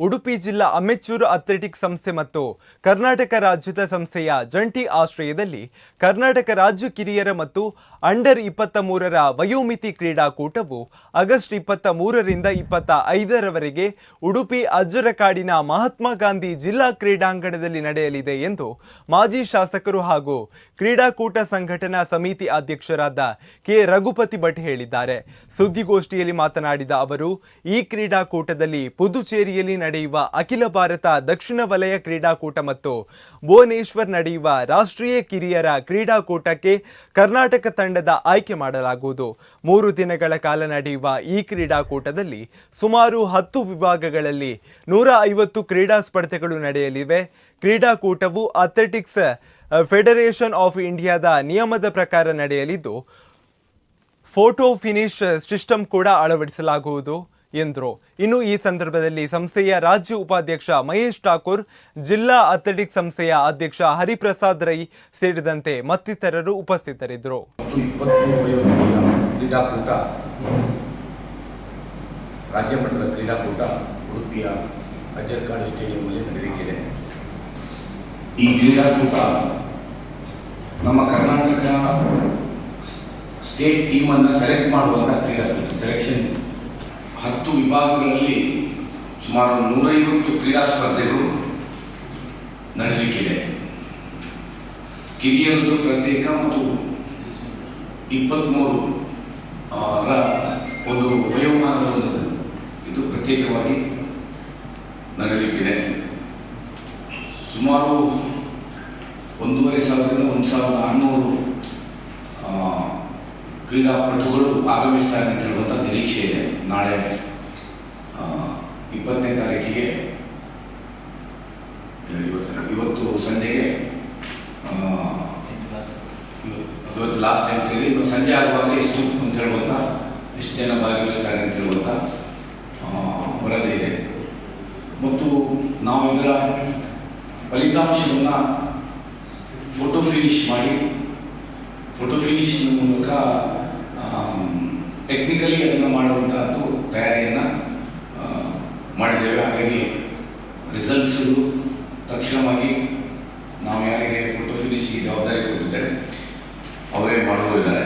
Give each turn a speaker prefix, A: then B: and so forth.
A: ಉಡುಪಿ ಜಿಲ್ಲಾ amateur athletic ಸಂಸ್ಥೆ ಮತ್ತು ಕರ್ನಾಟಕ ರಾಜ್ಯದ ಸಂಸ್ಥೆಯ ಜಂಟಿ ಆಶ್ರಯದಲ್ಲಿ ಕರ್ನಾಟಕ ರಾಜ್ಯ ಕಿರಿಯರ ಮತ್ತು ಅಂಡರ್ ಇಪ್ಪತ್ತ ಮೂರರ ವಯೋಮಿತಿ ಕ್ರೀಡಾಕೂಟವು ಆಗಸ್ಟ್ ಇಪ್ಪತ್ತ ಮೂರರಿಂದ ಇಪ್ಪತ್ತ ಐದರವರೆಗೆ ಉಡುಪಿ ಅಜ್ಜರಕಾಡಿನ ಮಹಾತ್ಮ ಗಾಂಧಿ ಜಿಲ್ಲಾ ಕ್ರೀಡಾಂಗಣದಲ್ಲಿ ನಡೆಯಲಿದೆ ಎಂದು ಮಾಜಿ ಶಾಸಕರು ಹಾಗೂ ಕ್ರೀಡಾಕೂಟ ಸಂಘಟನಾ ಸಮಿತಿ ಅಧ್ಯಕ್ಷರಾದ ಕೆ. ರಘುಪತಿ ಭಟ್ ಹೇಳಿದ್ದಾರೆ. ಸುದ್ದಿಗೋಷ್ಠಿಯಲ್ಲಿ ಮಾತನಾಡಿದ ಅವರು, ಈ ಕ್ರೀಡಾಕೂಟದಲ್ಲಿ ಪುದುಚೇರಿಯಲ್ಲಿ ನಡೆಯುವ ಅಖಿಲ ಭಾರತ ದಕ್ಷಿಣ ವಲಯ ಕ್ರೀಡಾಕೂಟ ಮತ್ತು ಭುವನೇಶ್ವರ್ ನಡೆಯುವ ರಾಷ್ಟ್ರೀಯ ಕಿರಿಯರ ಕ್ರೀಡಾಕೂಟಕ್ಕೆ ಕರ್ನಾಟಕ ತಂಡದ ಆಯ್ಕೆ ಮಾಡಲಾಗುವುದು. ಮೂರು ದಿನಗಳ ಕಾಲ ನಡೆಯುವ ಈ ಕ್ರೀಡಾಕೂಟದಲ್ಲಿ ಸುಮಾರು ಹತ್ತು ವಿಭಾಗಗಳಲ್ಲಿ ನೂರ ಐವತ್ತು ಕ್ರೀಡಾ ಸ್ಪರ್ಧೆಗಳು ನಡೆಯಲಿವೆ. ಕ್ರೀಡಾಕೂಟವು ಅಥ್ಲೆಟಿಕ್ಸ್ ಫೆಡರೇಷನ್ ಆಫ್ ಇಂಡಿಯಾದ ನಿಯಮದ ಪ್ರಕಾರ ನಡೆಯಲಿದ್ದು, ಫೋಟೋ ಫಿನಿಶ್ ಸಿಸ್ಟಮ್ ಕೂಡ ಅಳವಡಿಸಲಾಗುವುದು. ಎಂದರು. ಇನ್ನು ಈ ಸಂದರ್ಭದಲ್ಲಿ ಸಂಸ್ಥೆಯ ರಾಜ್ಯ ಉಪಾಧ್ಯಕ್ಷ ಮಹೇಶ್ ಠಾಕೂರ್, ಜಿಲ್ಲಾ ಅಥ್ಲೆಟಿಕ್ ಸಂಸ್ಥೆಯ ಅಧ್ಯಕ್ಷ ಹರಿಪ್ರಸಾದ್ ರೈ ಸೇರಿದಂತೆ ಮತ್ತಿತರರು ಉಪಸ್ಥಿತರಿದ್ದರು.
B: ಕ್ರೀಡಾಕೂಟ, ರಾಜ್ಯ ಮಟ್ಟದ ಕ್ರೀಡಾಕೂಟ ಉಡುಪಿಯ ಅಜ್ಜರ್ಕಾಡು ಸ್ಟೇಡಿಯಂನಲ್ಲಿ ನಡೆಯಲಿಕ್ಕಿದೆ
C: ಈ ಕ್ರೀಡಾಕೂಟ ನಮ್ಮ ಕರ್ನಾಟಕ ಸ್ಟೇಟ್ ಟೀಮನ್ನು ಸೆಲೆಕ್ಟ್ ಮಾಡುವಂಥ ಕ್ರೀಡಾಕೂಟ ಸೆಲೆಕ್ಷನ್ ಹತ್ತು ವಿಭಾಗಗಳಲ್ಲಿ ಸುಮಾರು ನೂರೈವತ್ತು ಕ್ರೀಡಾ ಸ್ಪರ್ಧೆಗಳು ನಡೆಯಲಿಕ್ಕಿದೆ. ಕಿರಿಯರದ್ದು ಪ್ರತ್ಯೇಕ ಮತ್ತು ಇಪ್ಪತ್ತ್ಮೂರು ರ ಒಂದು ವಯೋಮಾನದ ಒಂದು ಇದು ಪ್ರತ್ಯೇಕವಾಗಿ ನಡೆಯಲಿಕ್ಕಿದೆ. ಸುಮಾರು ಒಂದೂವರೆ ಸಾವಿರದಿಂದ ಒಂದು ಸಾವಿರದ ಆರುನೂರು ಕ್ರೀಡಾಪಟುಗಳು ಆಗಮಿಸ್ತಾರೆ ಅಂತ ಹೇಳುವಂಥ ನಿರೀಕ್ಷೆ ಇದೆ. ನಾಳೆ ಇಪ್ಪತ್ತನೇ ತಾರೀಕಿಗೆ ಇವತ್ತು ಇವತ್ತು ಸಂಜೆಗೆ ಇವತ್ತು ಲಾಸ್ಟ್ ಟೈಮ್ ಕೇಳಿ ಇವತ್ತು ಸಂಜೆ ಆಗುವಾಗ ಎಷ್ಟು ಅಂತ ಹೇಳುವಂಥ ಎಷ್ಟು ಜನ ಭಾಗವಹಿಸ್ತಾರೆ ಅಂತ ಹೇಳುವಂಥ ವರದಿ ಇದೆ. ಮತ್ತು ನಾವು ಇದರ ಫಲಿತಾಂಶವನ್ನು ಫೋಟೋ ಫಿನಿಶ್ ಮಾಡಿ ಫೋಟೋ ಫಿನಿಶ್ ಮೂಲಕ ಟೆಕ್ನಿಕಲಿ ಅದನ್ನು ಮಾಡುವಂತಹದ್ದು ತಯಾರಿಯನ್ನು ಮಾಡಿದ್ದೇವೆ. ಹಾಗಾಗಿ ರಿಸಲ್ಟ್ಸು ತಕ್ಷಣವಾಗಿ ನಾವು ಯಾರಿಗೆ ಫೋಟೋ ಫಿನಿಶ್ ಜವಾಬ್ದಾರಿ ಕೊಟ್ಟಿದ್ದೇವೆ ಅವರೇ ಮಾಡುವರಿದ್ದಾರೆ